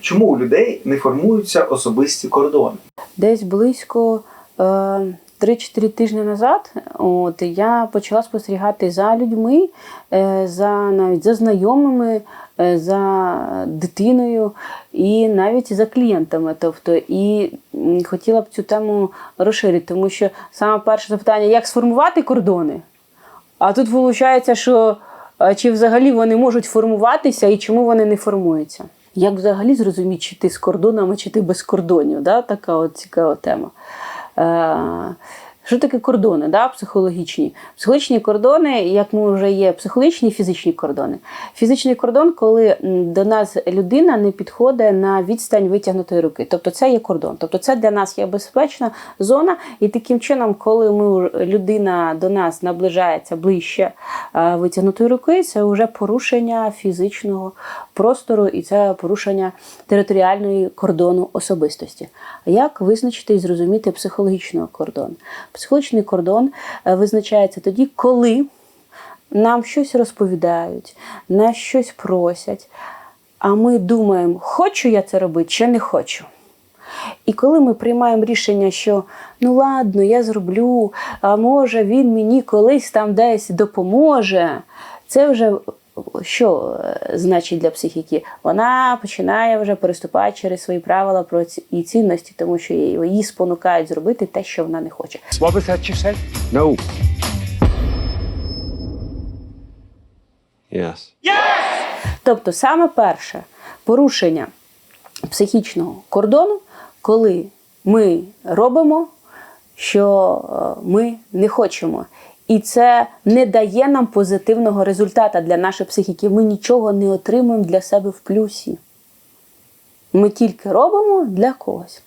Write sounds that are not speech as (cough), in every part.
Чому у людей не формуються особисті кордони? Десь близько е, 3-4 тижні назад от, я почала спостерігати за людьми, е, за навіть за знайомими, е, за дитиною і навіть за клієнтами. Тобто, і хотіла б цю тему розширити, тому що саме перше запитання, як сформувати кордони? А тут виходить, що чи взагалі вони можуть формуватися і чому вони не формуються? Як взагалі зрозуміти, чи ти з кордонами, чи ти без кордонів? Да? Така от цікава тема. Е, що таке кордони, да, психологічні? Психологічні кордони, як ми вже є, психологічні і фізичні кордони. Фізичний кордон, коли до нас людина не підходить на відстань витягнутої руки. Тобто це є кордон. Тобто це для нас є безпечна зона. І таким чином, коли ми, людина до нас наближається ближче е, витягнутої руки, це вже порушення фізичного простору і це порушення територіальної кордону особистості. Як визначити і зрозуміти психологічний кордон? Психологічний кордон е, визначається тоді, коли нам щось розповідають, нас щось просять, а ми думаємо, хочу я це робити чи не хочу. І коли ми приймаємо рішення, що ну ладно, я зроблю, а може він мені колись там десь допоможе, це вже що е, значить для психіки? Вона починає вже переступати через свої правила про ці- і цінності, тому що її спонукають зробити те, що вона не хоче. What was that you said? No. Yes. Тобто, саме перше порушення психічного кордону, коли ми робимо, що е, ми не хочемо. І це не дає нам позитивного результату для нашої психіки. Ми нічого не отримуємо для себе в плюсі. Ми тільки робимо для когось.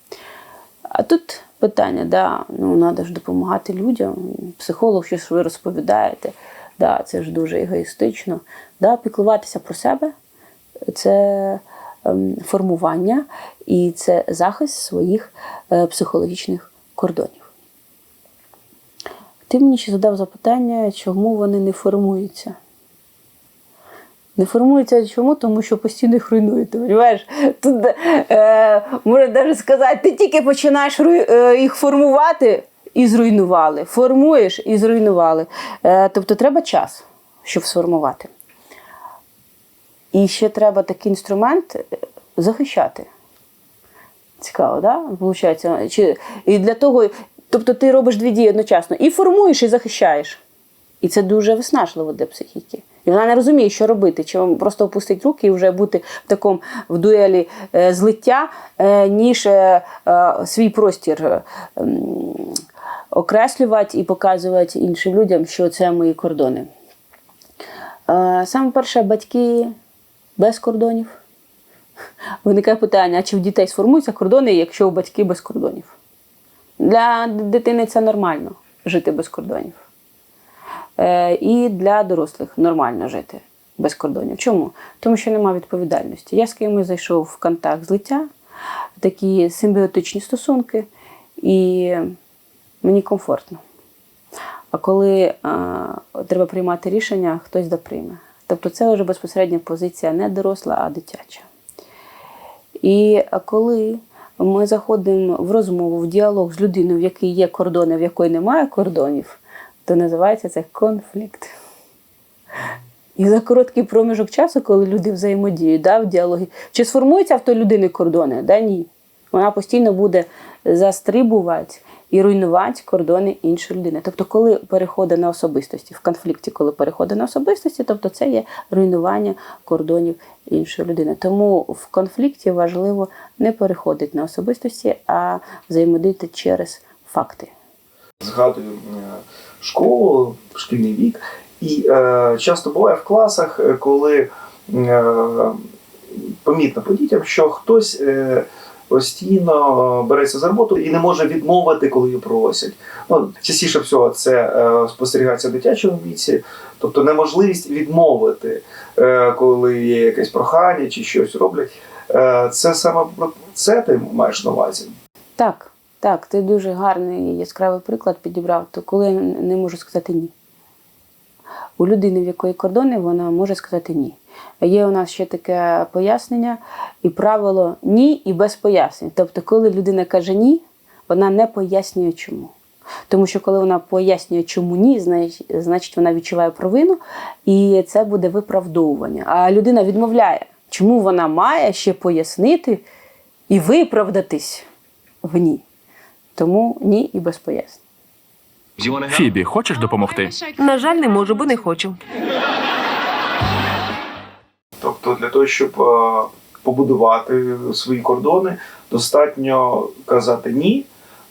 А тут питання, да, ну треба ж допомагати людям. Психолог, що ж ви розповідаєте, да, це ж дуже егоїстично. Да, піклуватися про себе це ем, формування і це захист своїх е, психологічних кордонів. Ти мені ще задав запитання, чому вони не формуються. Не формуються чому? Тому що постійно їх руйнуєте. Розумієш? Тут е, можна навіть сказати, ти тільки починаєш е, їх формувати і зруйнували. Формуєш і зруйнували. Е, тобто треба час, щоб сформувати. І ще треба такий інструмент е, захищати. Цікаво, да? Получається. Чи, і для того, тобто ти робиш дві дії одночасно і формуєш, і захищаєш. І це дуже виснажливо для психіки. І вона не розуміє, що робити, чи вам просто опустити руки і вже бути в такому в дуелі е, злиття, е, ніж е, е, свій простір е, окреслювати і показувати іншим людям, що це мої кордони. Е, Саме перше, батьки без кордонів. Виникає питання, а чи в дітей сформуються кордони, якщо у батьки без кордонів? Для дитини це нормально жити без кордонів. Е, І для дорослих нормально жити без кордонів. Чому? Тому що немає відповідальності. Я з кимось зайшов в контакт злиття, такі симбіотичні стосунки, і мені комфортно. А коли а, треба приймати рішення, хтось доприйме. Тобто це вже безпосередня позиція не доросла, а дитяча. І коли ми заходимо в розмову, в діалог з людиною, в якій є кордони, в якої немає кордонів, то називається це конфлікт. І за короткий проміжок часу, коли люди взаємодіють да, в діалогі, чи сформуються в той людини кордони? Да, ні. Вона постійно буде застрибувати і руйнувати кордони іншої людини. Тобто, коли переходить на особистості, в конфлікті, коли переходить на особистості, тобто це є руйнування кордонів іншої людини. Тому в конфлікті важливо не переходити на особистості, а взаємодіяти через факти. Згадую школу, шкільний вік, і е, часто буває в класах, е, коли е, помітно по дітям, що хтось е, постійно береться за роботу і не може відмовити, коли її просять. Ну, частіше всього це е, спостерігається в дитячому віці, тобто неможливість відмовити, е, коли є якесь прохання чи щось роблять. Е, це саме про це ти маєш на увазі. Так, так, ти дуже гарний яскравий приклад підібрав, то коли я не можу сказати ні. У людини, в якої кордони, вона може сказати ні. Є у нас ще таке пояснення і правило ні і без пояснень. Тобто, коли людина каже ні, вона не пояснює чому. Тому що коли вона пояснює, чому ні, значить, вона відчуває провину, і це буде виправдовування. А людина відмовляє, чому вона має ще пояснити і виправдатись в ні. Тому ні і без пояснень. Фібі, хочеш допомогти? На жаль, не можу, бо не хочу. Тобто для того, щоб е, побудувати свої кордони, достатньо казати ні,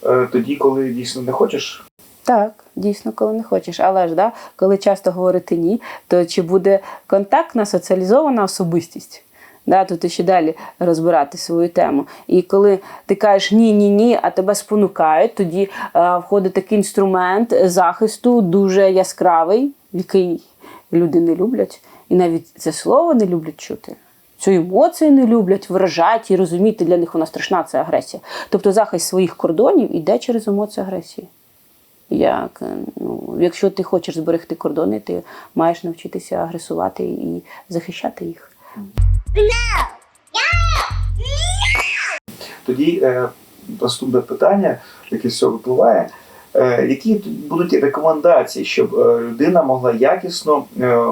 е, тоді, коли дійсно не хочеш. Так, дійсно, коли не хочеш. Але ж да, коли часто говорити ні, то чи буде контактна соціалізована особистість? Да, тут ще далі розбирати свою тему. І коли ти кажеш ні, ні, ні, а тебе спонукають, тоді е, входить такий інструмент захисту дуже яскравий, який люди не люблять, і навіть це слово не люблять чути. Цю емоцію не люблять, виражати і розуміти, для них вона страшна, це агресія. Тобто захист своїх кордонів іде через емоцію агресії. Як, е, ну, якщо ти хочеш зберегти кордони, ти маєш навчитися агресувати і захищати їх. Тоді е, наступне питання, яке з цього випливає. Е, які будуть рекомендації, щоб е, людина могла якісно е,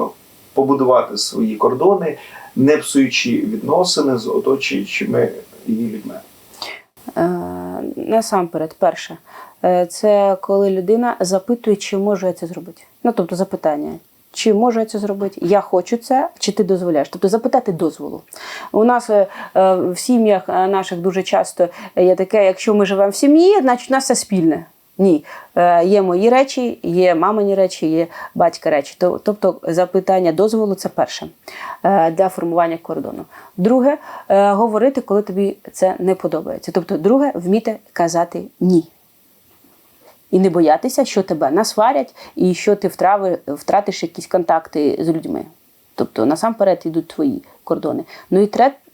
побудувати свої кордони, не псуючи відносини з оточуючими її людьми? Насамперед, перше, це коли людина запитує, чи можу я це зробити. Ну, тобто запитання. Чи можу я це зробити? Я хочу це, чи ти дозволяєш? Тобто запитати дозволу. У нас е, в сім'ях наших дуже часто є таке, якщо ми живемо в сім'ї, значить у нас все спільне. Ні, Е, є мої речі, є мамині речі, є батька речі. Тобто запитання дозволу це перше е, для формування кордону. Друге, е, говорити, коли тобі це не подобається. Тобто, друге, вміти казати ні. І не боятися, що тебе насварять і що ти втрави, втратиш якісь контакти з людьми. Тобто насамперед йдуть твої кордони. Ну і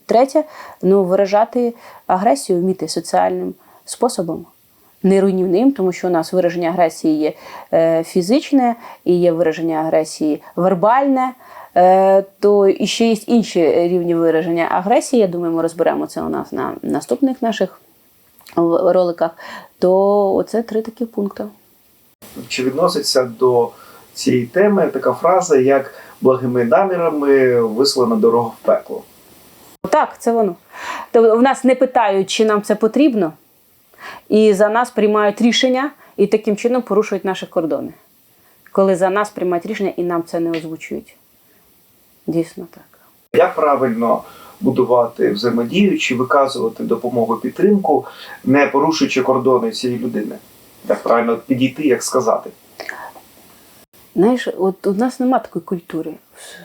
третє, ну, виражати агресію вміти соціальним способом. Не руйнівним, тому що у нас вираження агресії є е, фізичне і є вираження агресії вербальне, е, то і ще є інші рівні вираження агресії. Я думаю, ми розберемо це у нас на наступних наших роликах. То оце три такі пункти. Чи відноситься до цієї теми така фраза, як благими намірами вислана дорога в пекло? Так, це воно. Тобто в нас не питають, чи нам це потрібно, і за нас приймають рішення і таким чином порушують наші кордони. Коли за нас приймають рішення і нам це не озвучують. Дійсно так. Як правильно будувати взаємодію чи виказувати допомогу підтримку, не порушуючи кордони цієї людини? Як правильно підійти, як сказати? Знаєш, от у нас нема такої культури.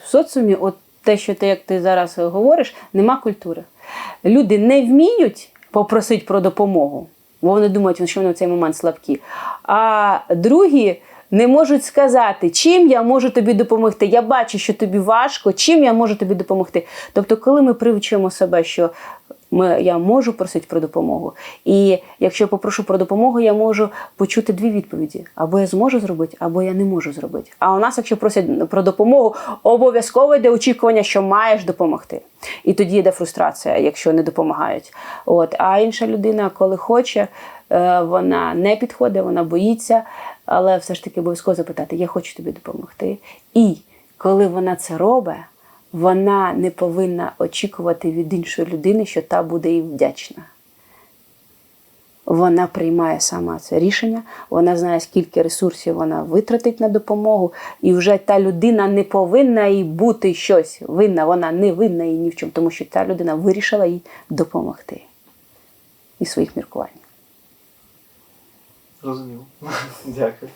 В соціумі, от те, що ти, як ти зараз говориш, нема культури. Люди не вміють попросити про допомогу, бо вони думають, що вони в цей момент слабкі. А другі не можуть сказати, чим я можу тобі допомогти. Я бачу, що тобі важко, чим я можу тобі допомогти. Тобто, коли ми привчимо себе, що ми, я можу просити про допомогу. І якщо я попрошу про допомогу, я можу почути дві відповіді: або я зможу зробити, або я не можу зробити. А у нас, якщо просять про допомогу, обов'язково йде очікування, що маєш допомогти. І тоді йде фрустрація, якщо не допомагають. От. А інша людина, коли хоче, е, вона не підходить, вона боїться, але все ж таки обов'язково запитати: я хочу тобі допомогти. І коли вона це робить, вона не повинна очікувати від іншої людини, що та буде їй вдячна. Вона приймає сама це рішення, вона знає, скільки ресурсів вона витратить на допомогу, і вже та людина не повинна їй бути щось винна, вона не винна їй ні в чому, тому що та людина вирішила їй допомогти із своїх міркувань. Зрозуміло. (laughs) Дякую.